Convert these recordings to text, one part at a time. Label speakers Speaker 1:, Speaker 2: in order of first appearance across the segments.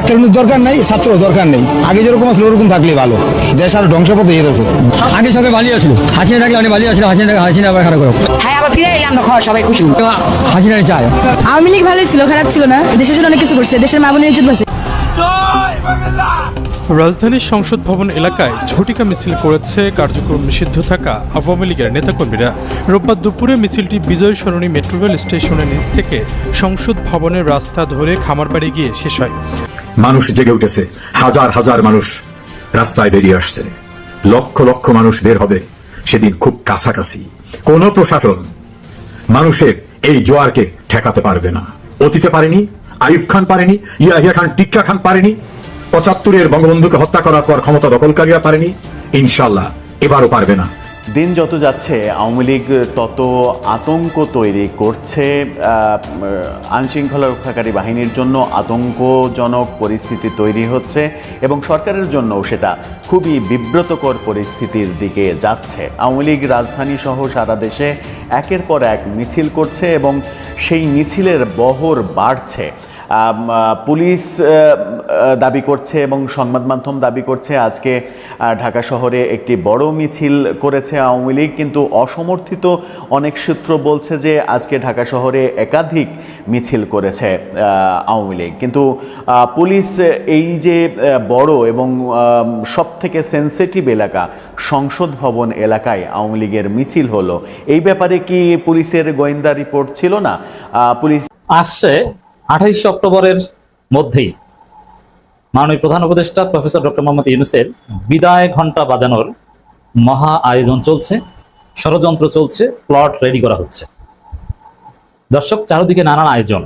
Speaker 1: ডাক্তারের দরকার নাই ছাত্র দরকার নেই। আগে যেরকম আসলে ওরকম থাকলে ভালো। দেশ আর ধ্বংসপথে যেতেছে
Speaker 2: আগে সঙ্গে ভালো ছিল হাসিনা থাকলে অনেক ভালো ছিল হাসিনা হাসিনা আবার খারাপ করো।
Speaker 3: হ্যাঁ আবার ফিরে এলাম না ঘর সবাই খুশি।
Speaker 2: হাসিনা চায়।
Speaker 4: আওয়ামী লীগ ভালোই ছিল খারাপ ছিল না। দেশের জন্য অনেক কিছু করছে দেশের মা বোনের ইজ্জত বাঁচে।
Speaker 5: রাজধানীর সংসদ ভবন এলাকায় ঝটিকা মিছিল করেছে কার্যক্রম নিষিদ্ধ থাকা আওয়ামী লীগের নেতাকর্মীরা। রোববার দুপুরে মিছিলটি বিজয় সরণি মেট্রো রেল স্টেশনের নিচ থেকে সংসদ ভবনের রাস্তা ধরে খামারবাড়ি গিয়ে শেষ হয়।
Speaker 6: মানুষ জেগে উঠেছে। হাজার হাজার মানুষ রাস্তায় বেরিয়ে আসছে। লক্ষ লক্ষ মানুষ বের হবে সেদিন খুব কাছাকাছি। কোন প্রশাসন মানুষের এই জোয়ারকে ঠেকাতে পারবে না। অতীতে পারেনি আইব খান পারেনি, ইয়াহিয়া খান, টিক্কা খান পারেনি, পঁচাত্তরের বঙ্গবন্ধুকে হত্যা করার পর ক্ষমতা দখলকারীরা পারেনি ইনশাল্লাহ এবারও পারবে না।
Speaker 7: দিন যত যাচ্ছে, আওয়ামী লীগ তত আতঙ্ক তৈরি করছে আইন শৃঙ্খলা রক্ষাকারী বাহিনীর জন্য আতঙ্কজনক পরিস্থিতি তৈরি হচ্ছে এবং সরকারের জন্যও সেটা খুবই বিব্রতকর পরিস্থিতির দিকে যাচ্ছে। আওয়ামী লীগ রাজধানী সহ সারা দেশে একের পর এক মিছিল করছে এবং সেই মিছিলের বহর বাড়ছে। পুলিশ দাবি করছে এবং সংবাদ মাধ্যম দাবি করছে আজকে ঢাকা শহরে একটি বড় মিছিল করেছে আওয়ামী লীগ। কিন্তু অসমর্থিত অনেক সূত্র বলছে যে আজকে ঢাকা শহরে একাধিক মিছিল করেছে আওয়ামী লীগ। কিন্তু পুলিশ এই যে বড় এবং সব থেকে সেন্সিটিভ এলাকা, সংসদ ভবন এলাকায় আওয়ামী লীগের মিছিল হলো। এই ব্যাপারে কি পুলিশের গোয়েন্দা রিপোর্ট ছিল না? পুলিশ
Speaker 8: আসছে আঠাইশে অক্টোবরের মধ্যেই মাননীয় প্রধান উপদেষ্টা প্রফেসর ডক্টর মোহাম্মদ ইউনুসের বিদায় ঘণ্টা বাজানোর মহা আয়োজন চলছে, ষড়যন্ত্র চলছে, প্লট রেডি করা হচ্ছে। দর্শক, চারদিকে নানান আয়োজন।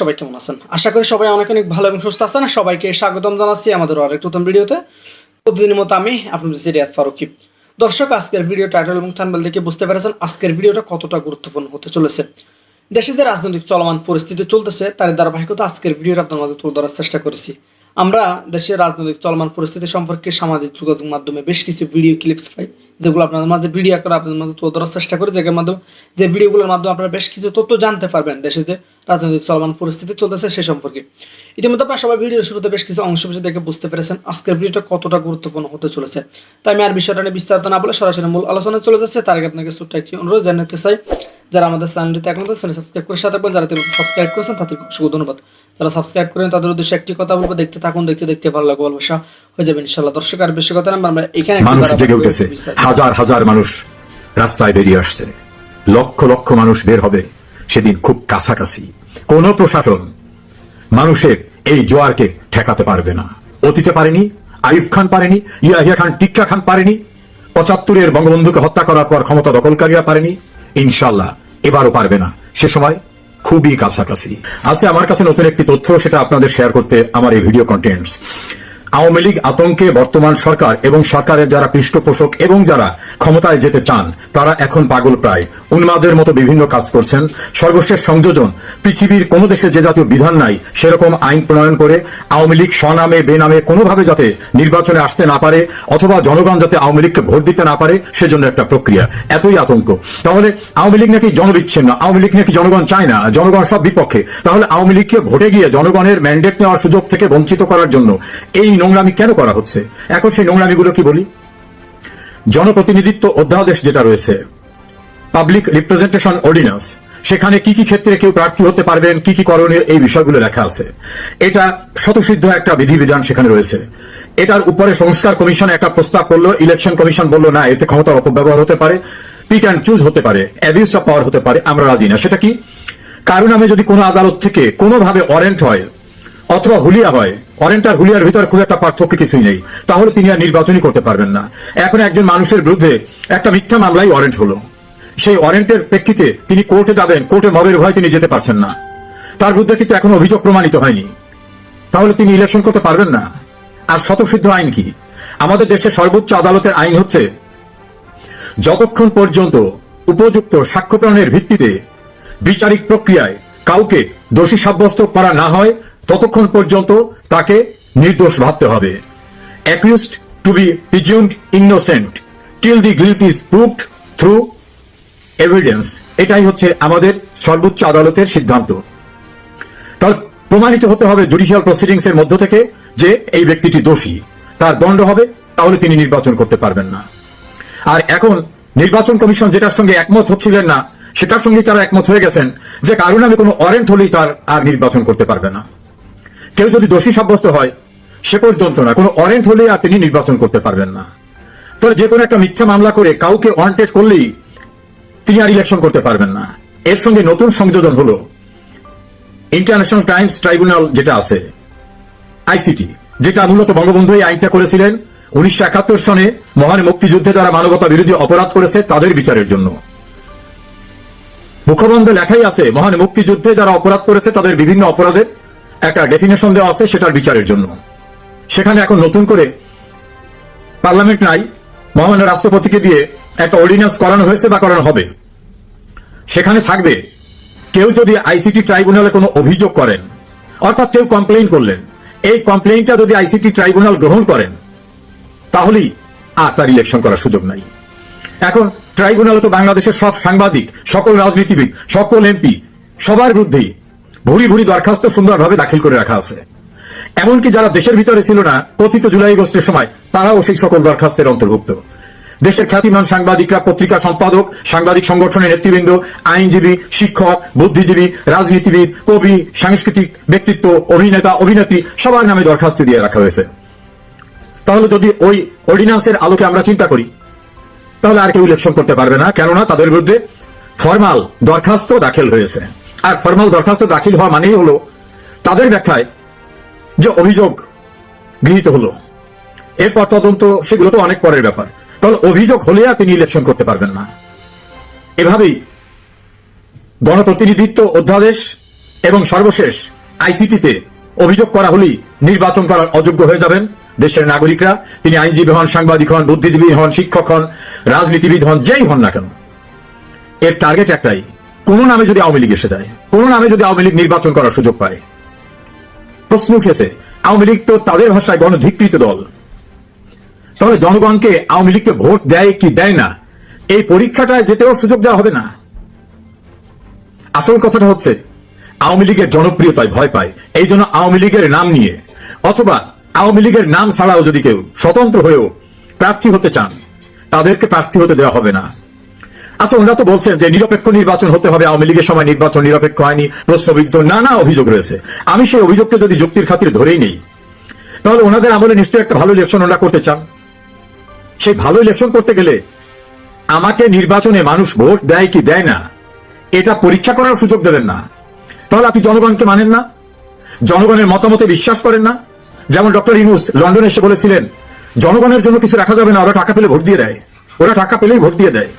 Speaker 9: সবাই কেমন আছেন? আশা করি সবাই অনেক ভালো এবং সুস্থ আছেন। সবাইকে স্বাগতম জানাচ্ছি আমাদের ভিডিওতে। মতো আমি দর্শক, আজকের ভিডিও টাইটেল এবং বুঝতে পেরেছেন আজকের ভিডিওটা কতটা গুরুত্বপূর্ণ হতে চলেছে। দেশে যে রাজনৈতিক চলমান পরিস্থিতি চলতেছে তার ধারাবাহিকতা আজকের ভিডিওর আপনার মাঝে তুলে ধরার চেষ্টা করেছি। আমরা দেশের রাজনৈতিক চলমান পরিস্থিতি সম্পর্কে সামাজিক যোগাযোগ মাধ্যমে বেশ কিছু ভিডিও ক্লিপস পাই, যেগুলো আপনাদের মাঝে ভিডিও করে আপনাদের মাঝে তুলে ধরার চেষ্টা করি যেগুলোর মাধ্যমে যে ভিডিওগুলোর মাধ্যমে আপনারা বেশ কিছু তথ্য জানতে পারবেন দেশে যে রাজনৈতিক চলমান পরিস্থিতি চলতেছে সে সম্পর্কে। ইতিমধ্যে আপনারা সবাই ভিডিও শুরুতে বেশ কিছু অংশ বিষয় দেখে বুঝতে পেরেছেন আজকের ভিডিওটা কতটা গুরুত্বপূর্ণ হতে চলেছে। তাই আমি আর বিষয়টা নিয়ে বিস্তারিত না বলে সরাসরি মূল আলোচনায় চলে যাচ্ছে। তার আগে আপনাকে ছোট্ট একটি অনুরোধ জানাতে চাই যারা আমাদের চ্যানেলটিতে এখন চ্যানেল সাবস্ক্রাইব করে সাথে থাকবেন যারা সাবস্ক্রাইব করেছেন তাদের অসংখ্য ধন্যবাদ। যারা সাবস্ক্রাইব করেন তাদের উদ্দেশ্যে একটি কথা বলব দেখতে থাকুন দেখতে দেখতে ভালো লাগবে ভালোবাসা হয়ে যাবে ইনশাল্লাহ দর্শক আর বেশি কথা আমরা এখানে
Speaker 6: মানুষ জেগে উঠেছে। হাজার হাজার মানুষ রাস্তায় বেরিয়ে আসছে। লক্ষ লক্ষ মানুষ বের হবে। সেদিন খুব কাছাকাছি। কোন প্রশাসন মানুষের এই জোয়ারকে ঠেকাতে পারবে না। অতীতে পারেনি আইব খান পারেনি, ইয়াহিয়া খান, টিক্কা খান পারেনি, পঁচাত্তরের বঙ্গবন্ধুকে হত্যা করার পর ক্ষমতা দখলকারীরা পারেনি ইনশাল্লাহ এবারও পারবে না। সে সময় খুবই কাছাকাছি। আছে আমার কাছে নতুন একটি তথ্য, সেটা আপনাদের শেয়ার করতে আমার এই ভিডিও কন্টেন্টস আওয়ামী লীগ আতঙ্কে বর্তমান সরকার এবং সরকারের যারা পৃষ্ঠপোষক এবং যারা ক্ষমতায় যেতে চান, তারা এখন পাগল প্রায়। উন্মাদের মতো বিভিন্ন কাজ করছেন। সর্বশেষ সংযোজন, পৃথিবীর কোন দেশে যে জাতীয় বিধান নাই, সেরকম আইন প্রণয়ন করে আওয়ামী লীগ স্বনামে, বেনামে কোনোভাবে যাতে নির্বাচনে আসতে না পারে অথবা জনগণ যাতে আওয়ামী লীগকে ভোট দিতে না পারে, সেজন্য একটা প্রক্রিয়া। এতই আতঙ্ক। তাহলে আওয়ামী লীগ নাকি জনবিচ্ছিন্ন? আওয়ামী লীগ নাকি জনগণ চায় না? জনগণ সব বিপক্ষে। তাহলে আওয়ামী লীগকে ভোটে গিয়ে জনগণের ম্যান্ডেট নেওয়ার সুযোগ থেকে বঞ্চিত করার জন্য এই নোংরামি কেন করা হচ্ছে? এখন সেই নোংরামিগুলো কি বলি? জনপ্রতিনিধিত্ব অধ্যাদেশ যেটা রয়েছে পাবলিক রিপ্রেজেন্টেশন অর্ডিন্যান্স সেখানে কি কি ক্ষেত্রে কেউ প্রার্থী হতে পারবেন, কি কি করণীয়, এই বিষয়গুলো লেখা আছে। এটা শতসিদ্ধ একটা বিধিবিধান সেখানে রয়েছে। এটার উপরে সংস্কার কমিশন একটা প্রস্তাব করল ইলেকশন কমিশন বলল, না, এতে ক্ষমতার অপব্যবহার হতে পারে পিক অ্যান্ড চুজ হতে পারে অ্যাবিউস অফ পাওয়ার হতে পারে, আমরা রাজি না। সেটা কি? কারণ আমি যদি কোনো আদালত থেকে কোনোভাবে ওয়ারেন্ট হয় অথবা হুলিয়া হয়। ওয়ারেন্ট আর হুলিয়ার ভিতর খুব একটা পার্থক্য কিছুই নেই। তাহলে তিনি আর নির্বাচনই করতে পারবেন না। এখন একজন মানুষের বিরুদ্ধে একটা মিথ্যা মামলাই ওয়ারেন্ট হলো। সেই ওয়ারেন্টের প্রেক্ষিতে তিনি কোর্টে যাবেন কোর্টে মবের ভয় তিনি যেতে পারছেন না। তার বিরুদ্ধে কিন্তু এখন অভিযোগ প্রমাণিত হয়নি। তাহলে তিনি ইলেকশন করতে পারবেন না? আর শতসিদ্ধ আইন কি? আমাদের দেশের সর্বোচ্চ আদালতের আইন হচ্ছে, যতক্ষণ পর্যন্ত উপযুক্ত সাক্ষ্য প্রমাণের ভিত্তিতে বিচারিক প্রক্রিয়ায় কাউকে দোষী সাব্যস্ত করা না হয় ততক্ষণ পর্যন্ত তাকে নির্দোষ ভাবতে হবে। Accused to be presumed innocent till the guilt is proved through evidence এটাই হচ্ছে আমাদের সর্বোচ্চ আদালতের সিদ্ধান্ত। তাহলে প্রমাণিত হতে হবে জুডিশিয়াল প্রসিডিংস এর মধ্য থেকে যে এই ব্যক্তিটি দোষী। তার দণ্ড হবে, তাহলে তিনি নির্বাচন করতে পারবেন না। আর এখন নির্বাচন কমিশন যেটার সঙ্গে একমত হচ্ছিলেন না, সেটার সঙ্গে তারা একমত হয়ে গেছেন যে কারণ আমি কোনো ওয়ারেন্ট হলেই তার আর নির্বাচন করতে পারবে না। কেউ যদি দোষী সাব্যস্ত হয়, সে পর্যন্ত না। কোনো ওয়ারেন্ট হলে আর তিনি নির্বাচন করতে পারবেন না। তো যে কোনো একটা মিথ্যা মামলা করে কাউকে ওয়ান্টেড করলেই তিনি আর ইলেকশন করতে পারবেন না। এর সঙ্গে নতুন সংযোজন হলো ইন্টারন্যাশনাল টাইমস ট্রাইব্যুনাল যেটা আছে আইসিটি যেটা মূলত বঙ্গবন্ধু এই আইনটা করেছিলেন উনিশশো একাত্তর সনে মহান মুক্তিযুদ্ধে যারা মানবতা বিরোধী অপরাধ করেছে তাদের বিচারের জন্য। মুখবন্ধে লেখাই আছে, মহান মুক্তিযুদ্ধে যারা অপরাধ করেছে তাদের বিভিন্ন অপরাধের একটা ডেফিনেশন দেওয়া আছে সেটার বিচারের জন্য। সেখানে এখন নতুন করে পার্লামেন্ট নাই, মহামান্য রাষ্ট্রপতিকে দিয়ে একটা অর্ডিন্যান্স করানো হয়েছে বা করানো হবে। সেখানে থাকবে, কেউ যদি আইসিটি ট্রাইব্যুনালে কোনো অভিযোগ করেন, অর্থাৎ কেউ কমপ্লেইন করলেন, এই কমপ্লেইনটা যদি আইসিটি ট্রাইব্যুনাল গ্রহণ করেন, তাহলেই আর তার ইলেকশন করার সুযোগ নাই। এখন ট্রাইব্যুনালে তো বাংলাদেশের সব সাংবাদিক, সকল রাজনীতিবিদ, সকল এমপি, সবার বিরুদ্ধেই ভুরি ভুরি দরখাস্ত সুন্দরভাবে দাখিল করে রাখা আছে। এমনকি যারা দেশের ভিতরে ছিল না, কথিত জুলাই আগস্টের সময়, তারাও সেই সকল দরখাস্তের অন্তর্ভুক্ত। দেশের খ্যাতিমান সাংবাদিকরা, পত্রিকা সম্পাদক, সাংবাদিক সংগঠনের নেতৃবৃন্দ, আইনজীবী, শিক্ষক, বুদ্ধিজীবী, রাজনীতিবিদ, কবি, সাংস্কৃতিক ব্যক্তিত্ব, অভিনেতা, অভিনেত্রী, সবার নামে দরখাস্ত দিয়ে রাখা হয়েছে। তাহলে যদি ওই অর্ডিন্যান্সের আলোকে আমরা চিন্তা করি, তাহলে আর কেউ ইলেকশন করতে পারবে না, কেননা তাদের বিরুদ্ধে ফরমাল দরখাস্ত দাখিল হয়েছে। আর ফরমাল দরখাস্ত দাখিল হওয়া মানেই হলো তাদের ব্যাখ্যায় যে অভিযোগ গৃহীত হলো। এরপর তদন্ত, সেগুলো তো অনেক পরের ব্যাপার। তাহলে অভিযোগ হলে আর তিনি ইলেকশন করতে পারবেন না। এভাবেই গণপ্রতিনিধিত্ব অধ্যাদেশ এবং সর্বশেষ আইসিটিতে অভিযোগ করা হলেই নির্বাচন করার অযোগ্য হয়ে যাবেন দেশের নাগরিকরা। তিনি আইনজীবী হন, সাংবাদিক হন, বুদ্ধিজীবী হন, শিক্ষক হন, রাজনীতিবিদ হন, যেই হন না কেন। এর টার্গেট একটাই কোন নামে যদি আওয়ামী লীগ এসে যায়, কোন নামে যদি আওয়ামী লীগ নির্বাচন করার সুযোগ পায়। প্রশ্ন উঠেছে, আওয়ামী লীগ তো তাদের ভাষায় গণধিকৃত দল। তাহলে জনগণকে আওয়ামী লীগকে ভোট দেয় কি দেয় না? এই পরীক্ষাটায় যেতেও সুযোগ দেওয়া হবে না। আসল কথাটা হচ্ছে, আওয়ামী লীগের জনপ্রিয়তায় ভয় পায়। এই জন্য আওয়ামী লীগের নাম নিয়ে, অথবা আওয়ামী লীগের নাম ছাড়াও যদি কেউ স্বতন্ত্র হয়েও প্রার্থী হতে চান, তাদেরকে প্রার্থী হতে দেওয়া হবে না। আচ্ছা ওনারা তো বলছেন যে নিরপেক্ষ নির্বাচন হতে হবে, আওয়ামী লীগের সময় নির্বাচন, নিরপেক্ষ হয়নি প্রশ্নবিদ্ধ নানা অভিযোগ রয়েছে। আমি সেই অভিযোগকে যদি যুক্তির খাতিরে ধরেই নেই, তাহলে ওনাদের আমলে নিশ্চয়ই একটা ভালো ইলেকশন ওনারা করতে চান। সেই ভালো ইলেকশন করতে গেলে আমাকে নির্বাচনে মানুষ ভোট দেয় কি দেয় না, এটা পরীক্ষা করার সুযোগ দেবেন না। তাহলে আপনি জনগণকে মানেন না, জনগণের মতামতে বিশ্বাস করেন না। যেমন ডক্টর ইনুস লন্ডনে এসে বলেছিলেন, জনগণের জন্য কিছু রাখা যাবে না, ওরা টাকা পেলে ভোট দিয়ে দেয়। ওরা টাকা পেলেই ভোট দিয়ে দেয়।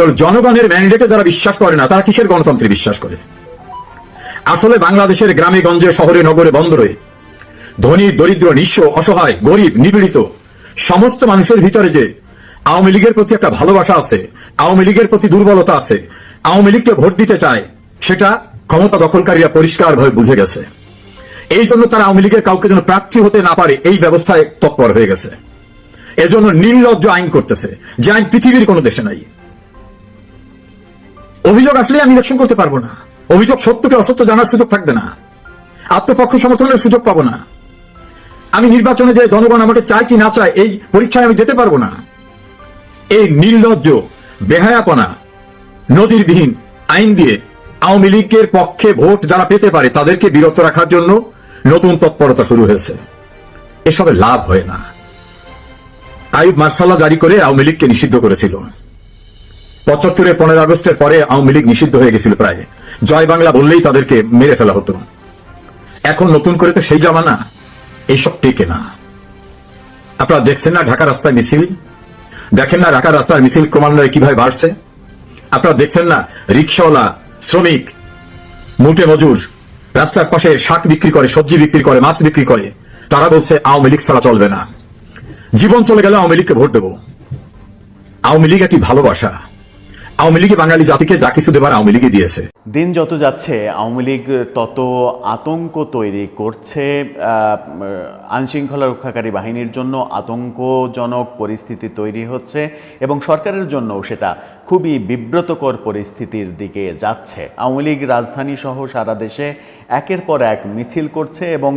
Speaker 6: তাহলে জনগণের ম্যান্ডেটে যারা বিশ্বাস করে না, তারা কিসের গণতন্ত্রে বিশ্বাস করে? আসলে বাংলাদেশের গ্রামে, গঞ্জে, শহরে, নগরে, বন্দরে ধনী, দরিদ্র, নিঃস্ব, অসহায়, গরিব, নিপীড়িত সমস্ত মানুষের ভিতরে যে আওয়ামী লীগের প্রতি একটা ভালোবাসা আছে, আওয়ামী লীগের প্রতি দুর্বলতা আছে, আওয়ামী লীগকে ভোট দিতে চায়, সেটা ক্ষমতা দখলকারীরা পরিষ্কারভাবে বুঝে গেছে। এই জন্য তারা আওয়ামী লীগের কাউকে যেন প্রার্থী হতে না পারে, এই ব্যবস্থায় তৎপর হয়ে গেছে। এজন্য নির্লজ্জ আইন করতেছে, যে আইন পৃথিবীর কোনো দেশে নাই। অভিযোগ আসলে আমি ইলেকশন করতে পারব না। অভিযোগ সত্যকে অসত্য জানার সুযোগ থাকবে না। আত্মপক্ষ সমর্থনের সুযোগ পাবো না। আমি নির্বাচনে যে জনগণ আমাকে চায় কি না চায়, এই পরীক্ষায় আমি যেতে পারব না। এই নির্লজ্জ, বেহায়াপনা নদীরবিহীন আইন দিয়ে আওয়ামী লীগের পক্ষে ভোট যারা পেতে পারে, তাদেরকে বিরত রাখার জন্য নতুন তৎপরতা শুরু হয়েছে। এসবে লাভ হয় না। আইব মার্শাল্লাহ জারি করে আওয়ামী লীগকে নিষিদ্ধ করেছিল। পঁচাত্তরের পনেরো আগস্টের পরে আওয়ামী লীগ নিষিদ্ধ হয়ে গেছিল প্রায়। জয় বাংলা বললেই তাদেরকে মেরে ফেলা হতো। এখন নতুন করে তো সেই জামানা এইসব টেকে না। আপনারা দেখছেন না ঢাকা রাস্তায় মিছিল? দেখেন না ঢাকা রাস্তার মিছিল ক্রমান্বয়ে কীভাবে বাড়ছে? আপনারা দেখছেন না রিক্সাওয়ালা, শ্রমিক, মুটে মজুর, রাস্তার পাশে শাক বিক্রি করে, সবজি বিক্রি করে, মাছ বিক্রি করে, তারা বলছে আওয়ামী লীগ ছাড়া চলবে না। জীবন চলে গেলে আওয়ামী লীগকে ভোট দেব। আওয়ামী লীগ একটি ভালোবাসা। আওয়ামী লীগ বাঙালি জাতিকে যা কিছু দেবার আওয়ামী লীগই দিয়েছে।
Speaker 7: দিন যত যাচ্ছে, আওয়ামী লীগ তত আতঙ্ক তৈরি করছে আইনশৃঙ্খলা রক্ষাকারী বাহিনীর জন্য আতঙ্কজনক পরিস্থিতি তৈরি হচ্ছে এবং সরকারের জন্য সেটা খুবই বিব্রতকর পরিস্থিতির দিকে যাচ্ছে। আওয়ামী লীগ রাজধানী সহ সারা দেশে একের পর এক মিছিল করছে এবং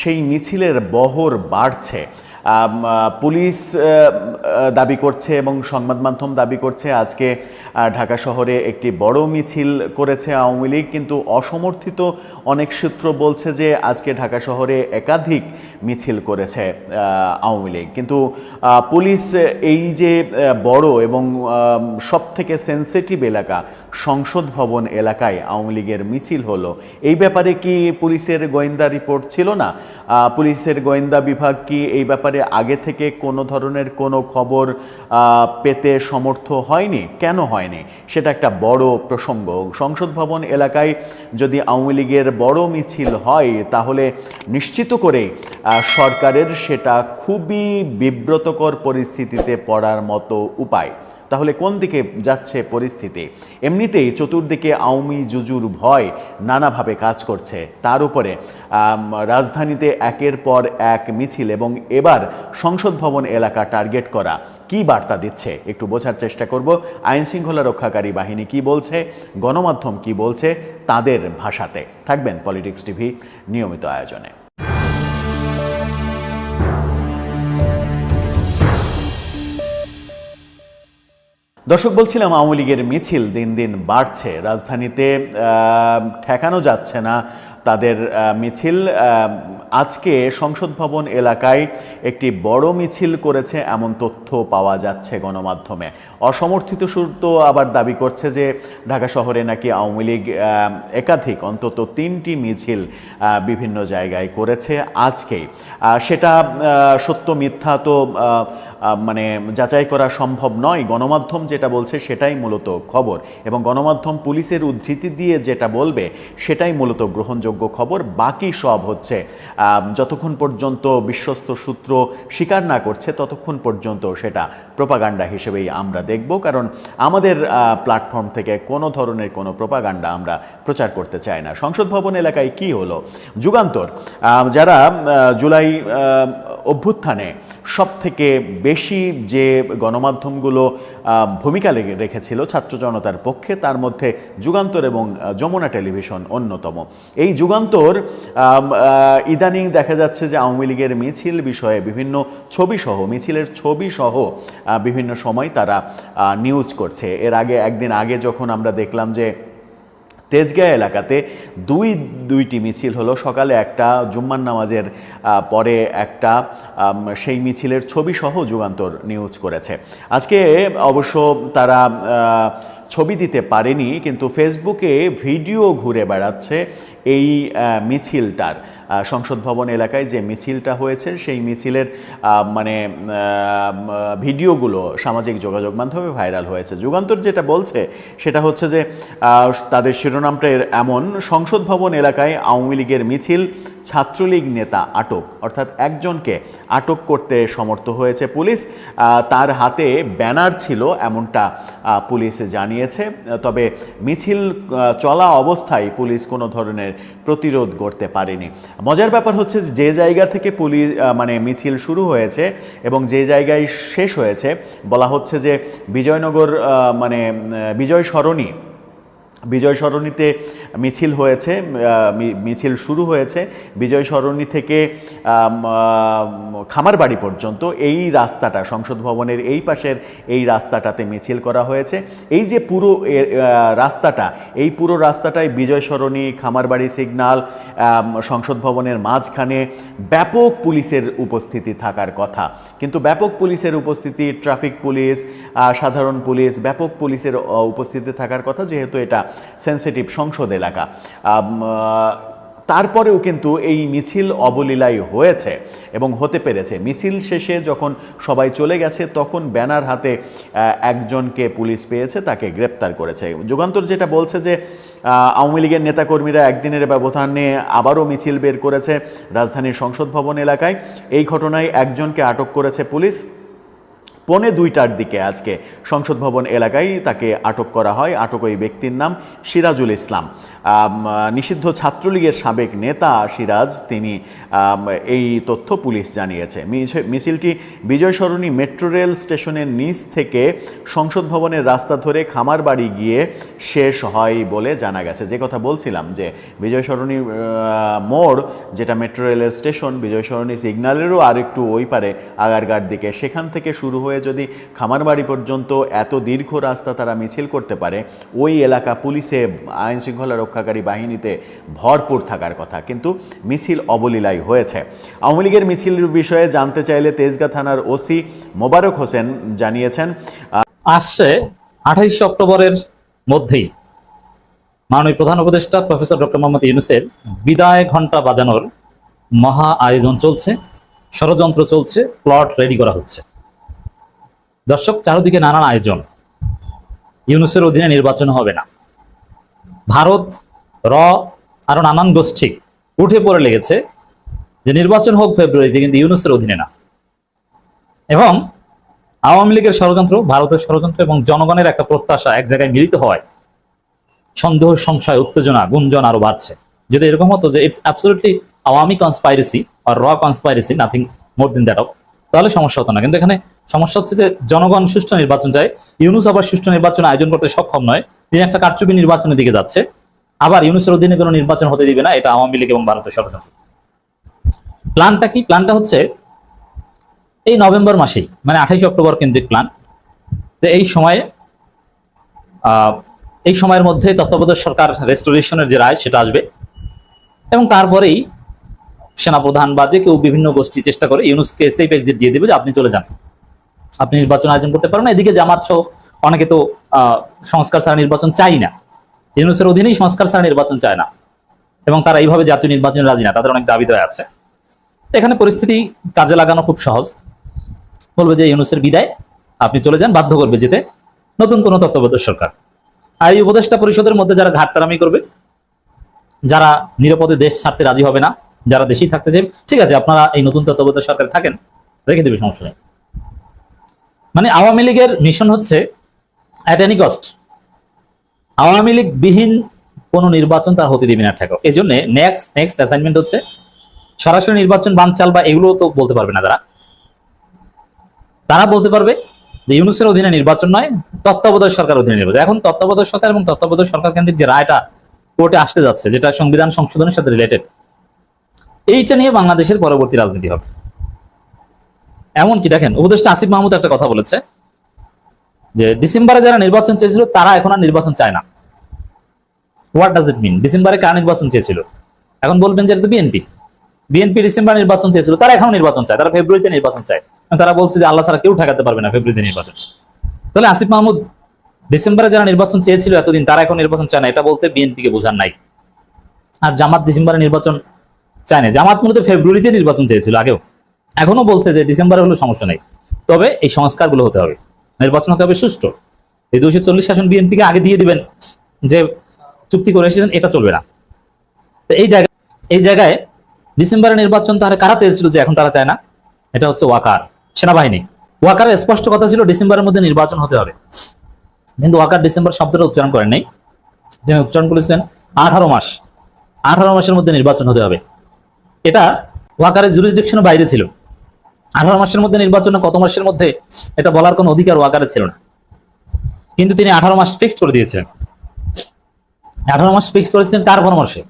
Speaker 7: সেই মিছিলের বহর বাড়ছে। পুলিশ দাবি করছে এবং সংবাদ মাধ্যম দাবি করছে। আজকে ঢাকা শহরে একটি বড় মিছিল করেছে আওয়ামী লীগ, কিন্তু অসমর্থিত অনেক সূত্র বলছে যে আজকে ঢাকা শহরে একাধিক মিছিল করেছে আওয়ামী লীগ। কিন্তু পুলিশ এই যে বড় এবং সব থেকে সেন্সিটিভ এলাকা সংসদ ভবন এলাকায় আওয়ামী লীগের মিছিল হলো। এই ব্যাপারে কি পুলিশের গোয়েন্দা রিপোর্ট ছিল না? পুলিশের গোয়েন্দা বিভাগ কি এই ব্যাপারে আগে থেকে কোনো ধরনের কোনো খবর পেতে সমর্থ হয়নি? কেন হয়নি? সেটা একটা বড় প্রসঙ্গ। সংসদ ভবন এলাকায় যদি আওয়ামী লীগের বড় মিছিল হয়, তাহলে নিশ্চিত করে সরকারের সেটা খুবই বিব্রতকর পরিস্থিতিতে পড়ার মতো উপায়। তাহলে কোন দিকে যাচ্ছে পরিস্থিতি? এমনিতেই চতুর্দিকে আওয়ামী জুজুর ভয় নানাভাবে কাজ করছে। তার উপরে রাজধানীতে একের পর এক মিছিল এবং এবার সংসদ ভবন এলাকা টার্গেট করা। কি বার্তা দিচ্ছে? একটু বোঝার চেষ্টা করব। আইন শৃঙ্খলা রক্ষাকারী বাহিনী কি বলছে? গণমাধ্যম কি বলছে? তাদের ভাষাতে। থাকবেন পলিটিক্স টিভি নিয়মিত আয়োজনে। দর্শক বলছিলাম, আওয়ামী লীগের মিছিল দিন দিন বাড়ছে। রাজধানীতে ঠেকানো যাচ্ছে না তাদের মিছিল। আজকে সংসদ ভবন এলাকায় একটি বড় মিছিল করেছে, এমন তথ্য পাওয়া যাচ্ছে গণমাধ্যমে। অসমর্থিত সুর তো আবার দাবি করছে যে, ঢাকা শহরে নাকি আওয়ামী লীগ একাধিক, অন্তত তিনটি মিছিল বিভিন্ন জায়গায় করেছে আজকেই। সেটা সত্য মিথ্যা তো মানে যাচাই করা সম্ভব নয়। গণমাধ্যম যেটা বলছে সেটাই মূলত খবর এবং গণমাধ্যম পুলিশের উদ্ধৃতি দিয়ে যেটা বলবে সেটাই মূলত গ্রহণযোগ্য খবর। বাকি সব হচ্ছে যতক্ষণ পর্যন্ত বিশ্বস্ত সূত্র স্বীকার না করছে ততক্ষণ পর্যন্ত সেটা প্রোপাগান্ডা হিসেবেই আমরা দেখব। কারণ আমাদের প্ল্যাটফর্ম থেকে কোনো ধরনের কোনো প্রোপাগান্ডা আমরা প্রচার করতে চাই না। সংসদ ভবন এলাকায় কি হলো? যুগান্তর যারা জুলাই অভ্যুত্থানে সব থেকে বেশি যে গণমাধ্যমগুলো ভূমিকা রেখেছিল ছাত্র জনতার পক্ষে, তার মধ্যে যুগান্তর এবং যমুনা টেলিভিশন অন্যতম। এই যুগান্তর ইদানিং দেখা যাচ্ছে যে আওয়ামী লীগের মিছিল বিষয়ে বিভিন্ন ছবি সহ মিছিলের ছবি সহ বিভিন্ন সময় তারা নিউজ করছে। এর আগে, একদিন আগে যখন আমরা দেখলাম যে তেজগাঁ এলাকাতে দুই, দুইটি মিছিল হলো। সকালে একটা জুম্মান নামাজের পরে একটা সেই মিছিলের ছবি সহ যুগান্তর নিউজ করেছে। আজকে অবশ্য তারা ছবি দিতে পারেনি, কিন্তু ফেসবুকে ভিডিও ঘুরে বেড়াচ্ছে এই মিছিলটার। সংসদ ভবন এলাকায় যে মিছিলটা হয়েছে, সেই মিছিলের মানে ভিডিওগুলো সামাজিক যোগাযোগ মাধ্যমে ভাইরাল হয়েছে। যুগান্তর যেটা বলছে, সেটা হচ্ছে যে তাদের শিরোনামটা এমন, সংসদ ভবন এলাকায় আওয়ামী লীগের মিছিল ছাত্রলীগ নেতা আটক, অর্থাৎ একজনকে আটক করতে সমর্থ হয়েছে পুলিশ। তার হাতে ব্যানার ছিল এমনটা পুলিশ জানিয়েছে। তবে মিছিল চলা অবস্থায় পুলিশ কোনো ধরনের প্রতিরোধ করতে পারেনি। মজার ব্যাপার হচ্ছে যে জায়গা থেকে পুলিশ মানে মিছিল শুরু হয়েছে এবং যে জায়গায় শেষ হয়েছে, বলা হচ্ছে যে বিজয়নগর মানে বিজয় সরণি, বিজয় সরণিতে মিছিল হয়েছে মিছিল শুরু হয়েছে বিজয় সরণি থেকে খামারবাড়ি পর্যন্ত। এই রাস্তাটা সংসদ ভবনের এই পাশের এই রাস্তাটাতে মিছিল করা হয়েছে। এই যে পুরো রাস্তাটা এই পুরো রাস্তাটায় বিজয় সরণি খামারবাড়ি সিগন্যাল আম, সংসদ ভবনের মাঝখানে ব্যাপক পুলিশের উপস্থিতি থাকার কথা। কিন্তু ব্যাপক পুলিশের উপস্থিতি ট্রাফিক পুলিশ সাধারণ পুলিশ ব্যাপক পুলিশের উপস্থিতি থাকার কথা যেহেতু এটা সেন্সিটিভ সংসদ এলাকা আহ, তারপরেও কিন্তু এই মিছিল অবলীলায় হয়েছে এবং হতে পেরেছে। মিছিল শেষে যখন সবাই চলে গেছে তখন ব্যানার হাতে একজনকে পুলিশ পেয়েছে তাকে গ্রেপ্তার করেছে। যুগান্তর যেটা বলছে যে আওয়ামী লীগের নেতাকর্মীরা একদিনের ব্যবধানে আবারও মিছিল বের করেছে রাজধানীর সংসদ ভবন এলাকায়। এই ঘটনায় একজনকে আটক করেছে পুলিশ। পৌনে দুইটার দিকে আজকে সংসদ ভবন এলাকায় তাকে আটক করা হয়। আটক ওই ব্যক্তির নাম সিরাজুল ইসলাম। নিষিদ্ধ ছাত্রলীগের সাবেক নেতা সিরাজ, তিনি এই তথ্য পুলিশ জানিয়েছে। মিছ- মিছিলটি বিজয় সরণী মেট্রো রেল স্টেশনের নিচ থেকে সংসদ ভবনের রাস্তা ধরে খামারবাড়ি গিয়ে শেষ হয় বলে জানা গেছে। যে কথা বলছিলাম যে বিজয় সরণী মোড় যেটা মেট্রো রেলের স্টেশন, বিজয় সরণী সিগন্যালেরও আরেকটু ওই পারে আগারগার দিকে, সেখান থেকে শুরু হয়ে যদি খামারবাড়ি পর্যন্ত এত দীর্ঘ রাস্তা তারা মিছিল করতে পারে, ওই এলাকা পুলিশে, আইন শৃঙ্খলা রক্ষাকারী বাহিনীতে ভরপুর থাকার কথা। কিন্তু মিছিল অবলীলাই হয়েছে। আওয়ামী লীগের মিছিলের বিষয়ে জানতে চাইলে তেজগাঁ থানার ওসি মোবারক হোসেন জানিয়েছেন
Speaker 8: আসছে আঠাইশে অক্টোবরের মধ্যেই। মাননীয় প্রধান উপদেষ্টা প্রফেসর ডক্টর মোহাম্মদ ইউনুসের বিদায় ঘণ্টা বাজানোর মহা আয়োজন চলছে, ষড়যন্ত্র চলছে, প্লট রেডি করা হচ্ছে। দর্শক, চারদিকে নানান আয়োজন। ইউনুসের অধীনে নির্বাচন হবে না। ভারত, র, আরও নানান গোষ্ঠী উঠে পড়ে লেগেছে যে নির্বাচন হোক ফেব্রুয়ারিতে, কিন্তু ইউনুসের অধীনে না। এবং আওয়ামী লীগের ষড়যন্ত্র, ভারতের ষড়যন্ত্র এবং জনগণের একটা প্রত্যাশা এক জায়গায় মিলিত হয়, সন্দেহ, সংশয়, উত্তেজনা, গুঞ্জন আরও বাড়ছে। যদি এরকম হতো যে ইটস অ্যাবসলিউটলি আওয়ামী কনসপাইরেসি আর র কনসপাইরেসি নাথিং মোর দিন দ্যাট অফ তাহলে সমস্যা হতো না। কিন্তু এখানে সমস্যা হচ্ছে যে জনগণ সুষ্ঠু নির্বাচন চায়। ইউনুস আবার সুষ্ঠু নির্বাচন আয়োজন করতে সক্ষম নয়। তিনি একটা কারচুপি নির্বাচনের দিকে যাচ্ছে। আবার ইউনুসের অধীনে কোনো নির্বাচন হতে দিবে না, এটা আওয়ামী লীগ এবং ভারতের ষড়যন্ত্র। প্ল্যানটা কি? প্ল্যানটা হচ্ছে এই নভেম্বর মাসেই মানে আঠাইশ অক্টোবর কেন্দ্রিক প্ল্যান। তো এই সময়ে এই সময়ের মধ্যে তত্ত্বাবধায়ক সরকার রেস্টোরেশনের যে রায়, সেটা আসবে। এবং তারপরেই সেনাপ্রধান বা যে কেউ বিভিন্ন গোষ্ঠী চেষ্টা করে, ইউনুসকে সেফ এক্সিট দিয়ে দেবে যে আপনি চলে যান। আপনি নির্বাচন আয়োজন করতে পারেন না। এদিকে জামাত সহ অনেকে তো সংস্কার ছাড়া নির্বাচন চাই না। ইউনুসের অধীনেই সংস্কার ছাড়া নির্বাচন চায় না। এবং তারা এইভাবে জাতীয় নির্বাচনে রাজি না। তাদের অনেক দাবি দেওয়া আছে। এখানে পরিস্থিতি কাজে লাগানো খুব সহজ। বলবে যে ইউনুসের বিদায়, আপনি চলে যান, বাধ্য করবে যেতে। নতুন কোনো তত্ত্বাবধায়ক সরকার। আর এই উপদেষ্টা পরিষদের মধ্যে যারা ঘাটতারামি করবে, যারা নিরাপদে দেশ ছাড়তে রাজি হবে না, যারা দেশেই থাকতে চাই ঠিক আছে, আপনারা এই নতুন তত্ত্বাবধায়ক সরকার থাকেন, রেখে দেবে, সমস্যা নেই। মানে আওয়ামী লীগের মিশন হচ্ছে at any cost Awami League বিহীন কোনো নির্বাচন তার হতে দিবে না ঠেকাও এই জন্য নেক্সট নেক্সট অ্যাসাইনমেন্ট হচ্ছে সরাসরি নির্বাচন বানচাল বা এগুলো তো বলতে পারবে না তারা। তারা বলতে পারবে যে ইউনুসের অধীনে নির্বাচন নয়, তত্ত্বাবধায়ক সরকার অধীনে নির্বাচন। এখন তত্ত্বাবধায়ক সরকার এবং তত্ত্বাবধায়ক সরকার কেন্দ্রিক যে রায়টা কোর্টে আসতে যাচ্ছে, যেটা সংবিধান সংশোধনের সাথে রিলেটেড এইটা নিয়ে বাংলাদেশের পরবর্তী রাজনীতি হবে। এমনকি দেখেন, উপদেষ্টা আসিফ মাহমুদ একটা কথা বলেছে, যে ডিসেম্বরে যারা নির্বাচন চেয়েছিল, তারা এখন আর নির্বাচন চায় না। হোয়াট ডাজ ইট মিন ডিসেম্বরে কার নির্বাচন চেয়েছিল? এখন বলবেন যে এটা বিএনপি। বিএনপি ডিসেম্বর নির্বাচন চেয়েছিল, তারা এখন নির্বাচন চায়, তারা ফেব্রুয়ারিতে নির্বাচন চায়। তারা বলছে যে আল্লাহ ছাড়া কেউ ঠেকাতে পারবে না ফেব্রুয়ারিতে নির্বাচন। তাহলে আসিফ মাহমুদ, ডিসেম্বরে যারা নির্বাচন চেয়েছিল এতদিন, তারা এখন নির্বাচন চায় না, এটা বলতে বিএনপিকে বোঝার নাই। আর জামাত ডিসেম্বরে নির্বাচন চায় না। জামাত মূলত ফেব্রুয়ারিতে নির্বাচন চেয়েছিল আগেও। এখনও বলছে যে ডিসেম্বরে হলো সমস্যা নেই। তবে এই সংস্কারগুলো হতে হবে। নির্বাচন হতে হবে সুষ্ঠু। এই দুইশো চল্লিশ শাসন বিএনপিকে আগে দিয়ে দিবেন যে চুক্তি করে এসেছেন, এটা চলবে না। তো এই জায়গায় এই জায়গায় ডিসেম্বরে নির্বাচন তাহলে কারা চেয়েছিল যে এখন তারা চায় না? এটা হচ্ছে ওয়াকার সেনাবাহিনী। ওয়াকারের স্পষ্ট কথা ছিল ডিসেম্বরের মধ্যে নির্বাচন হতে হবে। কিন্তু ওয়াকার ডিসেম্বর শব্দটা উচ্চারণ করেন নাই। যিনি উচ্চারণ করেছিলেন, আঠারো মাস। আঠারো মাসের মধ্যে নির্বাচন হতে হবে। এটা ওয়াকারের জুরিসডিকশনের বাইরে ছিল। আঠারো মাসের মধ্যে নির্বাচন কত মাসের মধ্যে, এটা বলার কোনো অধিকার ওয়াকারে ছিল না। কিন্তু তিনি আঠারো মাস ফিক্সড করে দিয়েছিলেন। আঠারো মাস ফিক্স করেছিলেন কার পরামর্শে।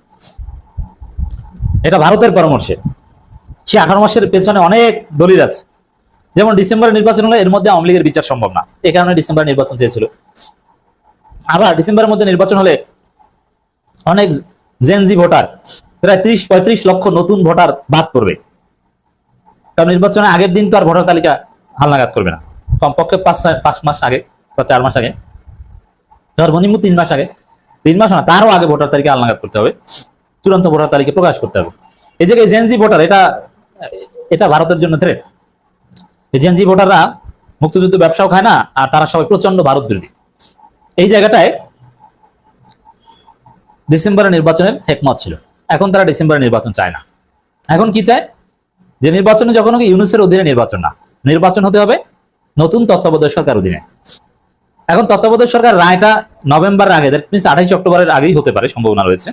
Speaker 8: এটা ভারতের পরামর্শে। সে আঠারো মাসের পেছনে অনেক দলিল আছে। যেমন ডিসেম্বরে নির্বাচন হলে এর মধ্যে আওয়ামী লীগের বিচার সম্ভব না। এই কারণে ডিসেম্বরে নির্বাচন চেয়েছিল। আবার ডিসেম্বরের মধ্যে নির্বাচন হলে অনেক জেনজি ভোটার, প্রায় ত্রিশ পঁয়ত্রিশ লক্ষ নতুন ভোটার বাদ পড়বে। কারণ নির্বাচনের আগের দিন তো আর ভোটার তালিকা হালনাগাদ করবে না। কমপক্ষে পাঁচ পাঁচ মাস আগে বা চার মাস আগে। সর্বনিম্ন তিন মাস আগে। তিন মাস না, তারও আগে ভোটার তালিকা হালনাগাদ করতে হবে। চূড়ান্ত ভোটার তালিকা প্রকাশ করতে হবে। এই জায়গায় জেনজি ভোটার, এটা এটা ভারতের জন্য থ্রেট এই জেনজি ভোটাররা মুক্তিযুদ্ধ ব্যবসাও খায় না, আর তারা সবাই প্রচণ্ড ভারত বিরোধী। এই জায়গাটায় ডিসেম্বরের নির্বাচনের হেকমত ছিল। এখন তারা ডিসেম্বরের নির্বাচন চায় না। এখন কি চায়? যে নির্বাচনে যখন ইউনুসের অধীনে নির্বাচন না, নির্বাচন হতে হবে নতুন তত্ত্বাবধায়ক সরকার অধীনে। এখন তত্ত্বাবধায়ক সরকার রায়টা নভেম্বর আগে দ্যাট মিনস আঠাইশ অক্টোবরের আগেই হতে পারে, সম্ভাবনা রয়েছে।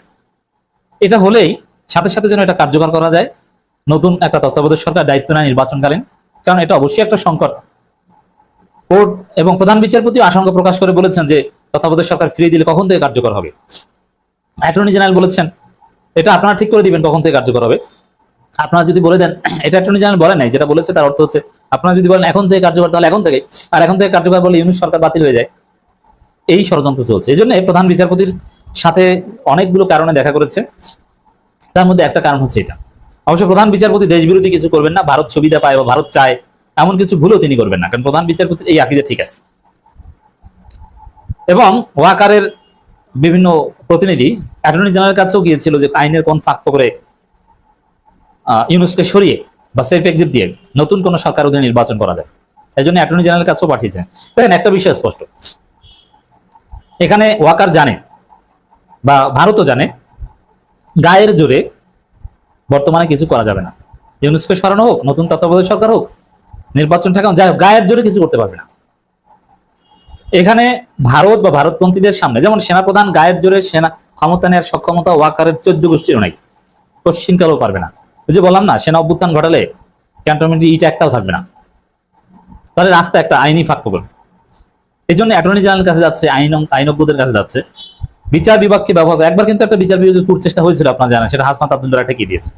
Speaker 8: এটা হলেই সাথে সাথে যেন এটা কার্যকর করা যায়, নতুন একটা তত্ত্বাবধায়ক সরকার দায়িত্ব নেয় নির্বাচনকালীন। কারণ এটা অবশ্যই একটা সংকট। কোর্ট এবং প্রধান বিচারপতি আশঙ্কা প্রকাশ করে বলেছেন যে তত্ত্বাবধায়ক সরকার ফিরিয়ে দিলে কখন থেকে কার্যকর হবে। অ্যাটর্নি জেনারেল বলেছেন, এটা আপনারা ঠিক করে দিবেন কখন থেকে কার্যকর হবে। আপনারা যদি বলে দেন, এটা অ্যাটর্নি জেনারেল বলে নাই, যেটা বলেছে তার অর্থ হচ্ছে, আপনারা যদি বলেন এখন থেকে কার্যকর, তাহলে এখন থেকে আর এখন থেকে কার্যকর বলে ইউনিট সরকার বাতিল হয়ে যায়। এই ষড়যন্ত্র চলছে। এই জন্য প্রধান বিচারপতির সাথে অনেকগুলো কারণে দেখা করেছে। তার মধ্যে একটা কারণ হচ্ছে এটা। অবশ্য প্রধান বিচারপতি দেশ বিরোধী কিছু করবেন না, ভারত সুবিধা পায় বা ভারত চায়, এমন কিছু ভুলও তিনি করবেন না, কারণ প্রধান বিচারপতির এই আকিদে ঠিক আছে। এবং ওয়াকারের বিভিন্ন প্রতিনিধি অ্যাটর্নি জেনারেল কাছেও গিয়েছিল যে আইনের কোন ফাঁক করে ইউনুসকে সরিয়ে বা সেফ এক্সিট দিয়ে নতুন কোন সরকার অধীনে নির্বাচন করা যায়। এই জন্য অ্যাটর্নি জেনারেলের কাছেও পাঠিয়েছেন দেখেন, একটা বিষয় স্পষ্ট। এখানে ওয়াকার জানে বা ভারতও জানে, গায়ের জোরে বর্তমানে কিছু করা যাবে না। ইউনুসকে সরানো হোক, নতুন তত্ত্বাবধায়ক সরকার হোক, নির্বাচন ঠেকানো, যাই হোক, গায়ের জোরে কিছু করতে পারবে না। এখানে ভারত বা ভারতপন্থীদের সামনে, যেমন সেনাপ্রধান গায়ের জোরে সেনা ক্ষমতা নেওয়ার সক্ষমতা ওয়াকারের চোদ্দ গোষ্ঠীরও নাই। পশ্চিমকালেও পারবে না। যে বললাম না, সেনা অভ্যুত্থান ঘটালে ক্যান্টনমেন্টে ইটা একটাও থাকবে না। তাহলে রাস্তা একটা আইনি ফাঁক করবে এই জন্য অ্যাটর্নি জেনারেলের কাছে যাচ্ছে, আইন আইনজ্ঞদের কাছে যাচ্ছে। বিচার বিভাগকে ব্যবহার করে একবার কিন্তু একটা বিচার বিভাগের কুর চেষ্টা হয়েছিল, আপনার জানা সেটা হাসনাত আব্দুল্লাহ ঠেকিয়ে দিয়েছে?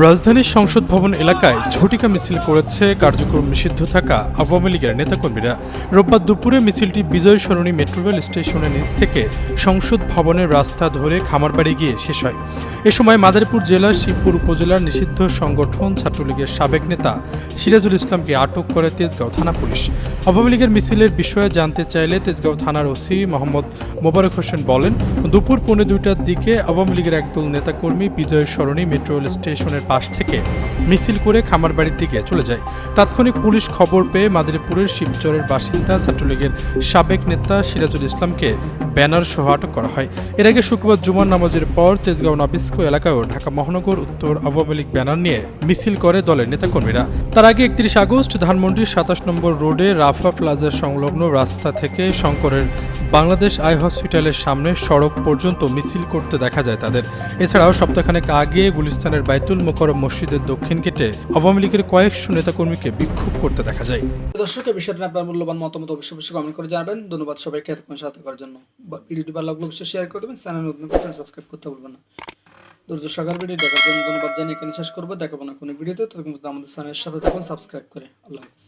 Speaker 5: রাজধানীর সংসদ ভবন এলাকায় ঝটিকা মিছিল করেছে কার্যক্রম নিষিদ্ধ থাকা আওয়ামী লীগের নেতাকর্মীরা। রোববার দুপুরে মিছিলটি বিজয় সরণী মেট্রো রেল স্টেশনের নিচ থেকে সংসদ ভবনের রাস্তা ধরে খামারবাড়ি গিয়ে শেষ হয়। এ সময় মাদারীপুর জেলার শিবপুর উপজেলার নিষিদ্ধ সংগঠন ছাত্রলীগের সাবেক নেতা সিরাজুল ইসলামকে আটক করে তেজগাঁও থানা পুলিশ। আওয়ামী লীগের মিছিলের বিষয়ে জানতে চাইলে তেজগাঁও থানার ওসি মোহাম্মদ মোবারক হোসেন বলেন, দুপুর পৌনে দুইটার দিকে আওয়ামী লীগের একদল নেতাকর্মী বিজয় সরণী মেট্রো রেল স্টেশনের পাশ থেকে মিছিল করে খামারবাড়ির দিকে চলে যায়। তাৎক্ষণিক পুলিশ খবর পেয়ে মাদারীপুরের শিবচরের বাসিন্দা ছাত্রলীগের সাবেক নেতা সিরাজুল ইসলামকে ব্যানার সহ আটক করা হয়। এর আগে শুক্রবার জুমার নামাজের পর তেজগাঁও নাবিস্কো এলাকায়ও ঢাকা মহানগর উত্তর আওয়ামী লীগ ব্যানার নিয়ে মিছিল করে দলের নেতাকর্মীরা। তার আগে একত্রিশ আগস্ট ধানমন্ডির সাতাশ নম্বর রোডে রাফা প্লাজা সংলগ্ন রাস্তা থেকে শঙ্করের বাংলাদেশ আই হসপিটালের সামনে সড়ক পর্যন্ত মিছিল করতে দেখা যায় তাদের। এছাড়াও সপ্তাহখানেক আগে গুলিস্তানের বাইতুল মোকরম মসজিদের দক্ষিণ গেটে আওয়ামী লীগের কয়েকশো নেতাকর্মীকে বিক্ষোভ করতে দেখা যায়।
Speaker 9: দর্শক, এ বিষয়টা আপনার মূল্যবান মতামত অবশ্যই অবশ্যই কমেন্ট করে জানাবেন। ধন্যবাদ সবাইকে এতক্ষণ সাথে করার জন্য। ভিডিওটি ভালো লাগলে অবশ্যই শেয়ার করে দেবেন। চ্যানেল নতুন চ্যানেল সাবস্ক্রাইব করতে ভুলবেন না। দুর্য সকাল ভিডিও দেখার জন্য ধন্যবাদ জানিয়ে এখানে শেষ করব। দেখাবো না কোনো ভিডিওতে তখন আমাদের চ্যানেলের সাথে থাকুন সাবস্ক্রাইব করে। আল্লাহ হাফিজ।